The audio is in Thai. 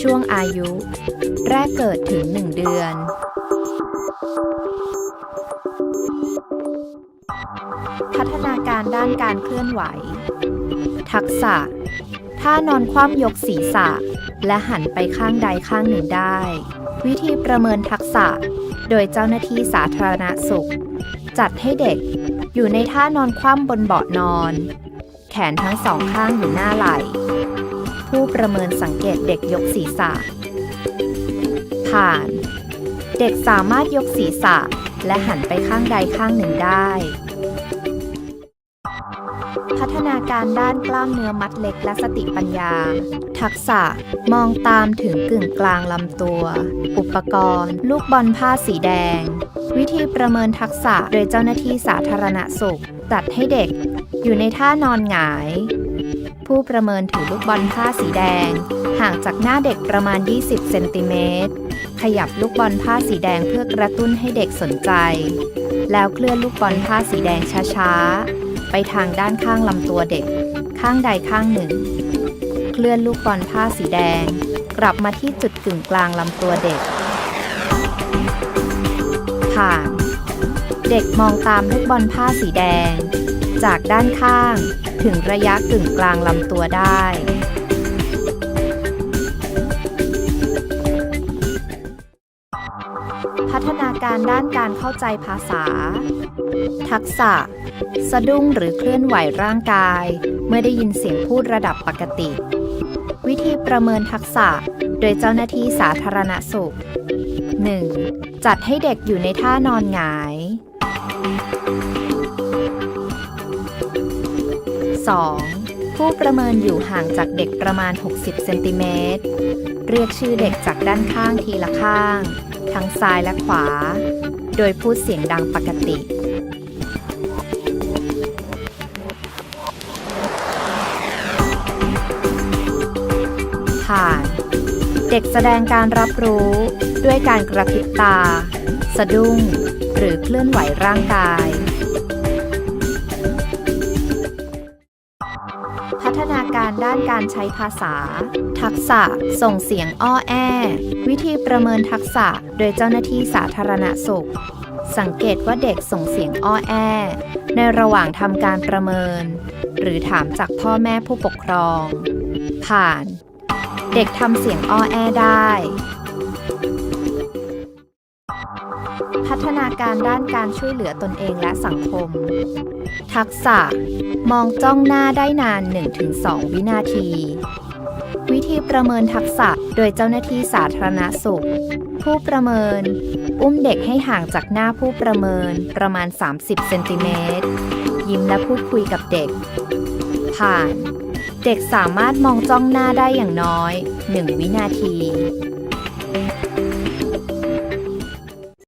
ช่วงอายุ แรกเกิดถึง 1 เดือน พัฒนาการด้านการเคลื่อนไหว ทักษะ ท่านอนคว่ำยกศีรษะ และหันไปข้างใดข้างหนึ่งได้ วิธีประเมินทักษะ โดยเจ้าหน้าที่สาธารณสุข จัดให้เด็กอยู่ในท่านอนคว่ำบนเบาะนอน แขนทั้งสองข้างอยู่หน้าไหล่ ผู้ประเมินสังเกตเด็กยกศีรษะ ผ่าน เด็กสามารถยกศีรษะ และหันไปข้างใดข้างหนึ่งได้ พัฒนาการด้านกล้ามเนื้อมัดเล็กและสติปัญญา ทักษะ มองตามถึงกึ่งกลางลำตัว อุปกรณ์ ลูกบอลผ้าสีแดง วิธีประเมินทักษะโดยเจ้าหน้าที่สาธารณสุข จัดให้เด็ก อยู่ในท่านอนหงาย ผู้ประเมินถือลูกบอลผ้าสีแดง ห่างจากหน้าเด็กประมาณ 20 เซนติเมตร ขยับลูกบอลผ้าสีแดงเพื่อกระตุ้นให้เด็กสนใจ แล้วเคลื่อนลูกบอลผ้าสีแดงช้าๆ ไปทางด้านข้างลำตัวเด็ก ข้างใดข้างหนึ่ง เคลื่อนลูกบอลผ้าสีแดง กลับมาที่จุดกึ่งกลางลำตัวเด็ก ผ่าน เด็กมองตามลูกบอลผ้าสีแดง จากด้านข้าง ถึงระยะกึ่งกลางลำตัวได้ พัฒนาการด้านการเข้าใจภาษา ทักษะ สะดุ้งหรือเคลื่อนไหวร่างกาย เมื่อได้ยินเสียงพูดระดับปกติ วิธีประเมินทักษะโดยเจ้าหน้าที่สาธารณสุข 1. จัดให้เด็กอยู่ในท่านอนหงาย 2. ผู้ประเมินอยู่ห่างจากเด็กประมาณ 60 เซนติเมตร เรียกชื่อเด็กจากด้านข้างทีละข้าง ทั้งซ้ายและขวา โดยพูดเสียงดังปกติ ผ่าน เด็กแสดงการรับรู้ด้วยการกระพริบตา สะดุ้ง หรือเคลื่อนไหวร่างกาย การด้านการใช้ภาษา ทักษะ ส่งเสียงอ้อแอ วิธีประเมินทักษะโดยเจ้าหน้าที่สาธารณสุข สังเกตว่าเด็กส่งเสียงอ้อแอ ในระหว่างทำการประเมิน หรือถามจากพ่อแม่ผู้ปกครอง ผ่าน เด็กทำเสียงอ้อแอได้ พัฒนาการด้านการช่วยเหลือตนเองและสังคม ทักษะ มองจ้องหน้าได้นาน 1-2 วินาที วิธีประเมินทักษะโดยเจ้าหน้าที่สาธารณสุข ผู้ประเมิน อุ้มเด็กให้ห่างจากหน้าผู้ประเมินประมาณ 30 เซนติเมตร ยิ้มและพูดคุยกับเด็ก ผ่าน เด็กสามารถมองจ้องหน้าได้อย่างน้อย 1 วินาที